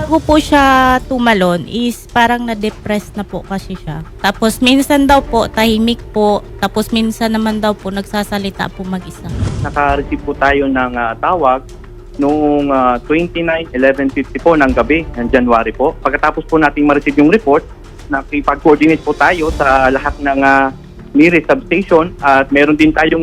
bago po siya tumalon is parang na-depress na po kasi siya. Tapos minsan daw po tahimik po, tapos minsan naman daw po nagsasalita po mag-isa. naka-receive po tayo ng ah, tawag noong ah, 29, 11.50 po ng gabi, ng January po. Pagkatapos po nating ma-receive yung report, nakipag-coordinate po tayo sa lahat ng ah, nearest substation at meron din tayong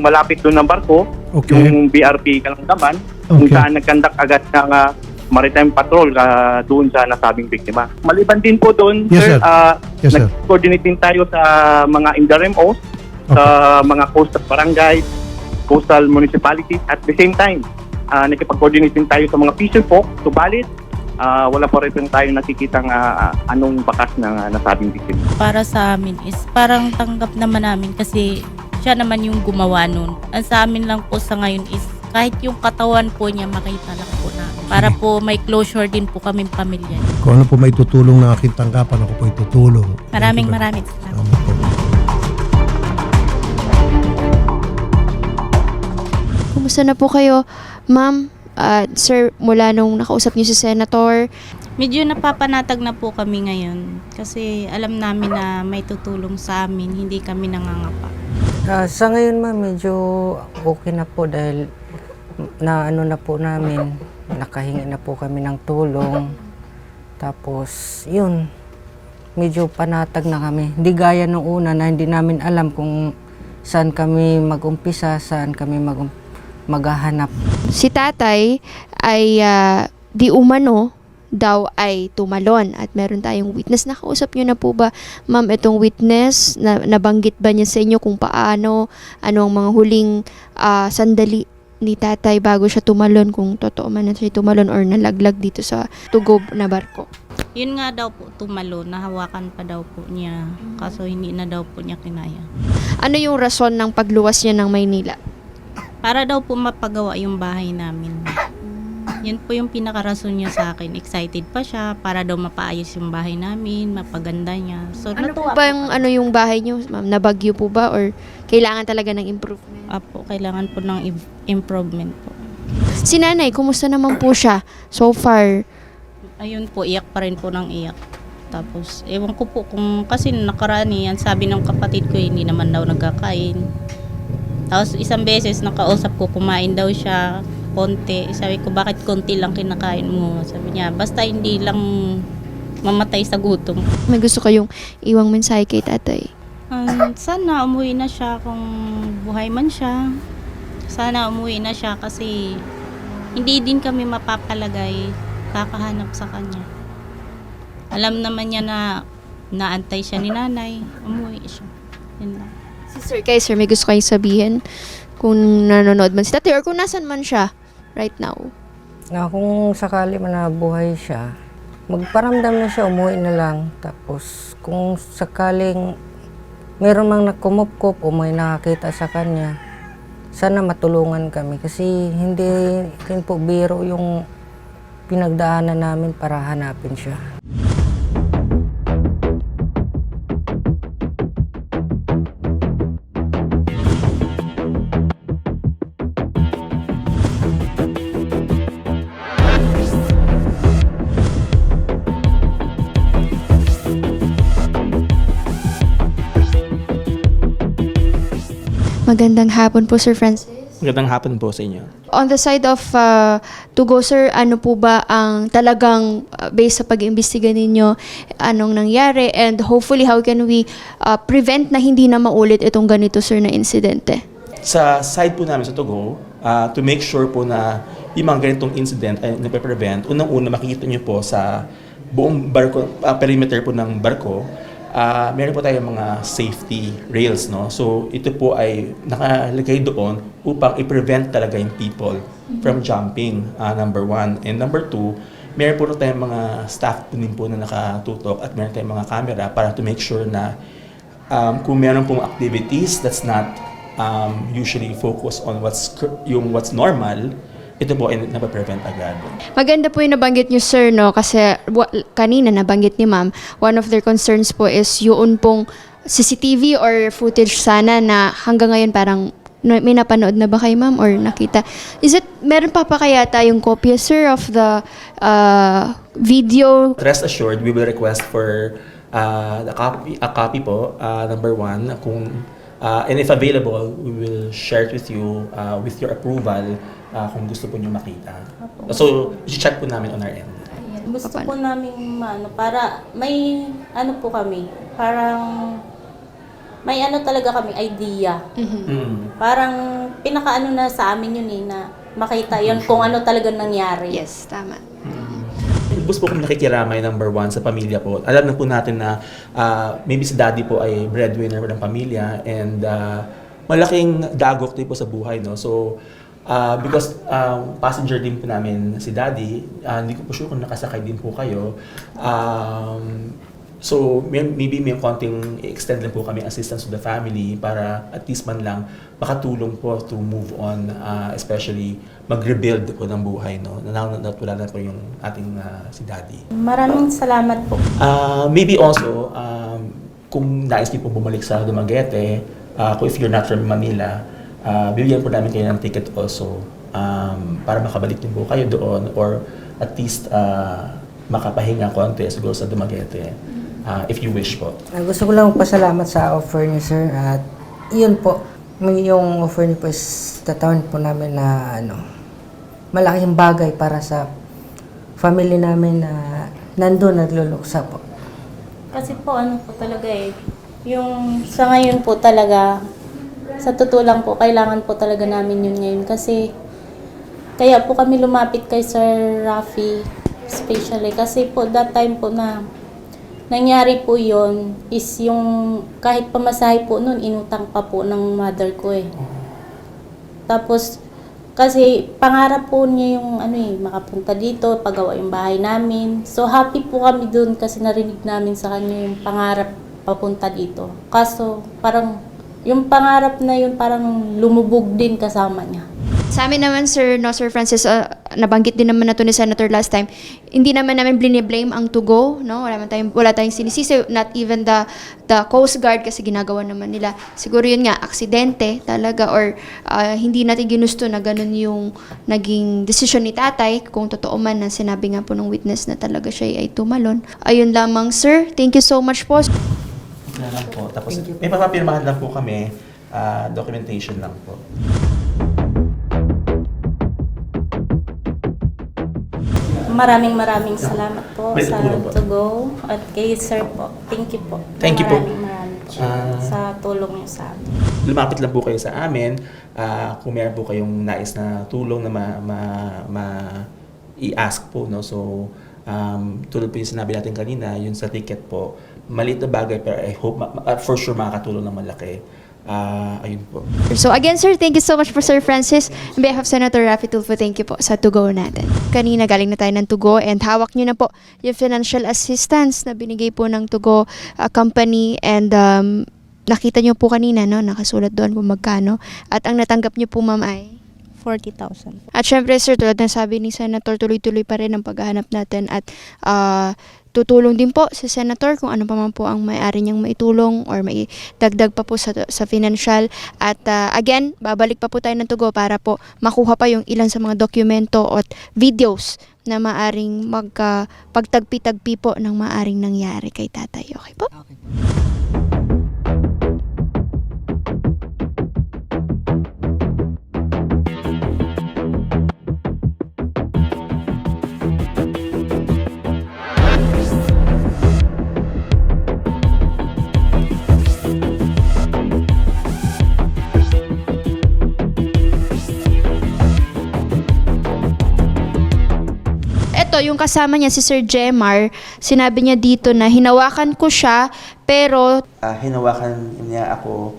malapit doon ng barko, Okay. yung BRP Kalanggaman, kung Okay. saan nagkandak agad ng ah, maritime patrol ah, doon sa nasabing biktima. Maliban din po doon, Yes, sir. ah, Yes, sir. nag-coordinate din tayo sa mga INDRMOs, sa mga coastal barangays, coastal municipalities at the same time, uh, nakipag-coordinate din tayo sa mga fisher folk, subalit ah, wala pa rin tayo nakikitang ah, ah, anong bakas ng ah, nasabing biktima. Para sa amin is parang tanggap naman namin kasi siya naman yung gumawa nun. Ang sa amin lang po sa ngayon is kahit yung katawan po niya makita lang po namin. Para po may closure din po kaming pamilya. Kung ano po may tutulong ng aking tanggapan, ako po itutulong. Maraming Thank you, maraming salamat. Salamat po. Kumusta na po kayo, ma'am? At sir, mula nung nakausap niyo si Senator, Medyo napapanatag na po kami ngayon kasi alam namin na may tutulong sa amin, hindi kami nangangapa. Ah, sa ngayon ma'am, medyo okay na po dahil na ano na po namin, nakahingi na po kami ng tulong. Tapos, yun, medyo panatag na kami. Hindi gaya nung una na hindi namin alam kung saan kami mag-umpisa, saan kami mag maghahanap. si tatay ay ah, di umano daw ay tumalon at meron tayong witness. Nakausap niyo na po ba, ma'am, itong witness? Na, nabanggit ba niya sa inyo kung paano, ano ang mga huling ah, sandali ni tatay bago siya tumalon, kung totoo man na siya tumalon or nalaglag dito sa tugob na barko? Yun nga daw po tumalo, nahawakan pa daw po niya. Kaso hindi na daw po niya kinaya. Ano yung rason ng pagluwas niya ng Maynila? Para daw po mapagawa yung bahay namin. Yun po yung pinakarason niya sa akin. Excited pa siya para daw mapaayos yung bahay namin, mapaganda niya. So, Ano po natuwa ba yung ano yung bahay niyo, ma'am? Nabagyo po ba or kailangan talaga ng improvement? Apo, kailangan po ng im- improvement po. Si nanay, kumusta naman po siya so far? Ayun po, iyak pa rin po ng iyak. Tapos, ewan ko po kung kasi nakaraan eh, yan, sabi ng kapatid ko, hindi naman daw nagkakain. Tapos isang beses nakausap ko, kumain daw siya konti. Sabi ko, bakit konti lang kinakain mo? Sabi niya, basta hindi lang mamatay sa gutom. May gusto kayong iwang mensahe kay tatay? Um, sana umuwi na siya kung buhay man siya. Sana umuwi na siya kasi hindi din kami mapapalagay kakahanap sa kanya. Alam naman niya na naantay siya ni nanay. Umuwi siya. Yun lang. Si Sir Kay, sir, may gusto kayong sabihin kung nanonood man si tatay or kung nasan man siya right now. Na kung sakali man nabuhay siya, magparamdam na siya, umuwi na lang. Tapos kung sakaling meron mang nakumupkup o may nakakita sa kanya, sana matulungan kami. Kasi hindi rin po biro yung pinagdaanan namin para hanapin siya. Magandang hapon po, Sir Francis. Magandang hapon po sa inyo. On the side of uh, Tugo, sir, ano po ba ang talagang uh, based sa pag-imbestiga ninyo, anong nangyari and hopefully how can we uh, prevent na hindi na maulit itong ganito, sir, na insidente? Sa side po namin sa Togo, ah, to make sure po na yung mga ganitong incident ay nape-prevent, unang-una makikita nyo po sa buong barko, ah, perimeter po ng barko, ah, meron po tayong mga safety rails. No? So ito po ay nakalagay doon upang i-prevent talaga yung people from jumping, ah, number one. And number two, meron po tayong mga staff po din po na nakatutok at meron tayong mga camera para to make sure na um, kung meron pong activities that's not um, usually focus on what's yung what's normal, ito po ay napaprevent agad. Maganda po yung nabanggit nyo, sir, no? Kasi wa- kanina nabanggit ni ma'am, one of their concerns po is yun pong CCTV or footage sana na hanggang ngayon parang no- may napanood na ba kay ma'am or nakita? Is it, meron pa pa kaya tayong kopya, sir, of the uh, video? Rest assured, we will request for uh, a copy, a copy po, uh, number one, kung, uh, and if available, we will share it with you uh, with your approval uh, kung gusto po nyo makita. So, check po namin on our end. Gusto Paano? po namin ano, para may ano po kami, parang may ano talaga kami idea. Mm. Parang pinakaano na sa amin yun eh na makita yun kung ano talaga nangyari. Yes, tama. Lubos po kami nakikiramay number one sa pamilya po. Alam na po natin na ah, maybe si daddy po ay breadwinner ng pamilya and ah, malaking dagok din po sa buhay. No? So, ah, because um, passenger din po namin si daddy, ah, hindi ko po sure kung nakasakay din po kayo. Um, so, may, maybe may konting extend din po kami assistance to the family para at least man lang makatulong po to move on, ah, especially mag-rebuild po ng buhay. No? Na, na, na, wala na po yung ating ah, si daddy. Maraming salamat po. Uh, maybe also, um, kung nais niyo po bumalik sa Dumaguete, uh, kung if you're not from Manila, uh, bibigyan po namin kayo ng ticket also um, para makabalik din po kayo doon or at least uh, makapahinga konti siguro sa Dumaguete uh, if you wish po. Ah, gusto ko lang pasalamat sa offer niyo, sir. At yun po, may- yung offer niyo po is tatawan po namin na ano, malaking bagay para sa family namin na nandun nagluluksa po. Kasi po ano po talaga eh, yung sa ngayon po talaga, sa totoo lang po, kailangan po talaga namin yun ngayon. Kasi, kaya po kami lumapit kay Sir Rafi, especially. Kasi po, that time po na nangyari po yon is yung kahit pamasahe po noon, inutang pa po ng mother ko eh. Tapos, kasi pangarap po niya yung ano eh, makapunta dito, pagawa yung bahay namin. So happy po kami dun kasi narinig namin sa kanya yung pangarap papunta dito. Kaso parang yung pangarap na yun parang lumubog din kasama niya. Sa amin naman, Sir, no, Sir Francis, uh, nabanggit din naman na to ni Senator last time, hindi naman namin blame ang to go, no? Wala, man tayong, wala tayong sinisisi, not even the, the Coast Guard kasi ginagawa naman nila. Siguro yun nga, aksidente talaga or uh, hindi natin ginusto na ganun yung naging decision ni tatay kung totoo man na sinabi nga po ng witness na talaga siya ay tumalon. Ayun lamang, Sir. Thank you so much po. Yan lang po. Tapos may papapirmahan lang po kami, uh, documentation lang po. Maraming maraming salamat po May sa tutulong. To Go at kay Sir po. Thank you po. Thank you po. maraming maraming po Ah. sa tulong niyo sa amin. lumapit lang po kayo sa amin ah, kung meron po kayong nais na tulong na ma, ma, ma- i-ask po no so um, tulad po yung sinabi natin kanina yun sa ticket po maliit na bagay pero I hope ma- ma- for sure makakatulong ng malaki Ah, ayun po So again, sir, thank you so much for Sir Francis. On behalf of Senator Raffy Tulfo, thank you po sa to-go natin. Kanina galing na tayo ng to-go and hawak nyo na po yung financial assistance na binigay po ng to-go uh, company and um, nakita nyo po kanina, no, nakasulat doon kung magkano. At ang natanggap nyo po, ma'am, ay 40,000 po. at syempre, sir, tulad ng sabi ni Senator, tuloy-tuloy pa rin ang paghahanap natin at ah, tutulong din po si Senator kung ano pa man po ang may-ari niyang maitulong or may dagdag pa po sa, sa financial. At ah, again, babalik pa po tayo ng tugo para po makuha pa yung ilan sa mga dokumento at videos na maaring magka pagtagpi-tagpi po ng maaring nangyari kay tatay. Okay po? Ito, yung kasama niya si Sir Jemar, sinabi niya dito na hinawakan ko siya pero Ah, hinawakan niya ako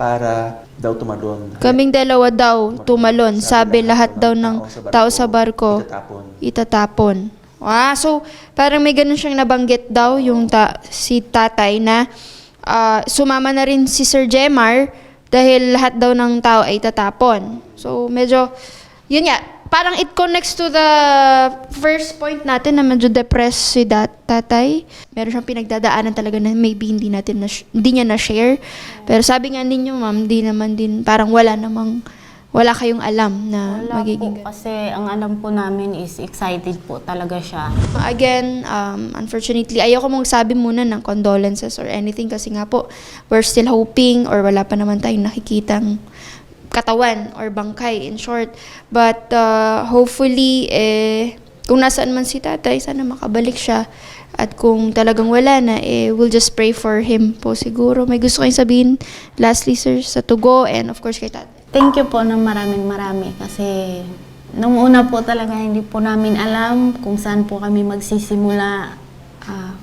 para daw tumalon kaming dalawa daw tumalon. Sabi lahat daw ng tao sa barko itatapon. itatapon. Ah, so parang may ganun siyang nabanggit daw yung ta- si tatay na ah, sumama na rin si Sir Jemar dahil lahat daw ng tao ay tatapon. So medyo yun nga, parang it connects to the first point natin na medyo depressed si dat tatay. Meron siyang pinagdadaanan talaga na maybe hindi natin na hindi niya na share. Pero sabi nga ninyo, ma'am, di naman din parang wala namang wala kayong alam na Wala magiging po, kasi ang alam po namin is excited po talaga siya. Again, um, unfortunately, ayoko mong sabi muna ng condolences or anything kasi nga po, we're still hoping or wala pa naman tayong nakikitang katawan or bangkay in short. But uh, hopefully, eh, kung nasaan man si tatay, sana makabalik siya. At kung talagang wala na, eh, we'll just pray for him po siguro. May gusto kayong sabihin, lastly sir, sa Tugo and of course kay tatay. Thank you po ng maraming marami kasi nung una po talaga hindi po namin alam kung saan po kami magsisimula. Ah,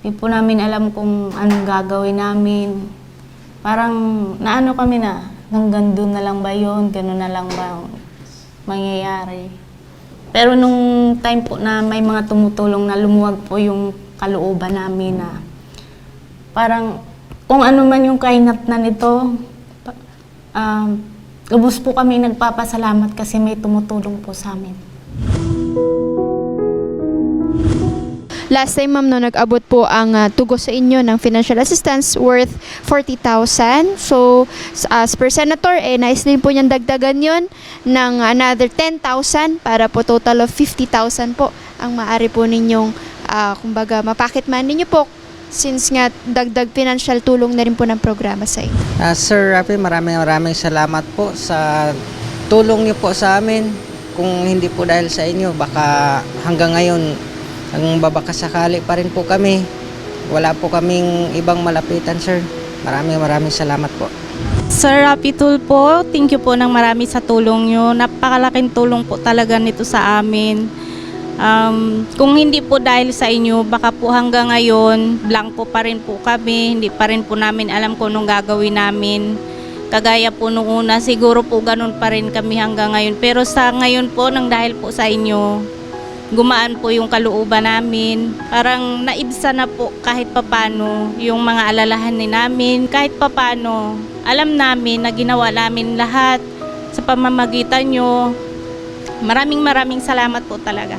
hindi po namin alam kung anong gagawin namin. Parang naano kami na, hanggang doon na lang ba yun, gano'n na lang ba ang mangyayari. Pero nung time po na may mga tumutulong na lumuwag po yung kalooban namin na parang kung ano man yung kainat na nito, um, lubos po kami nagpapasalamat kasi may tumutulong po sa amin. Last time, ma'am, no, nag-abot po ang ah, tugo sa inyo ng financial assistance worth 40,000. So, as per senator, eh, nais din po niyang dagdagan yon ng another 10,000 para po total of 50,000 po ang maaari po ninyong, ah, kumbaga, mapakit man ninyo po since nga dagdag financial tulong na rin po ng programa sa inyo. Ah, Sir Rafi, maraming maraming salamat po sa tulong niyo po sa amin. Kung hindi po dahil sa inyo, baka hanggang ngayon, ang babakasakali pa rin po kami. Wala po kaming ibang malapitan, sir. Maraming maraming salamat po. Sir Rapi po, thank you po ng marami sa tulong nyo. Napakalaking tulong po talaga nito sa amin. Um, kung hindi po dahil sa inyo, baka po hanggang ngayon, blanco pa rin po kami. Hindi pa rin po namin alam kung anong gagawin namin. Kagaya po nung una, siguro po ganun pa rin kami hanggang ngayon. Pero sa ngayon po, nang dahil po sa inyo, gumaan po yung kalooban namin. Parang naibsa na po kahit papano yung mga alalahanin namin. Kahit papano, alam namin na ginawa namin lahat sa pamamagitan nyo. Maraming maraming salamat po talaga.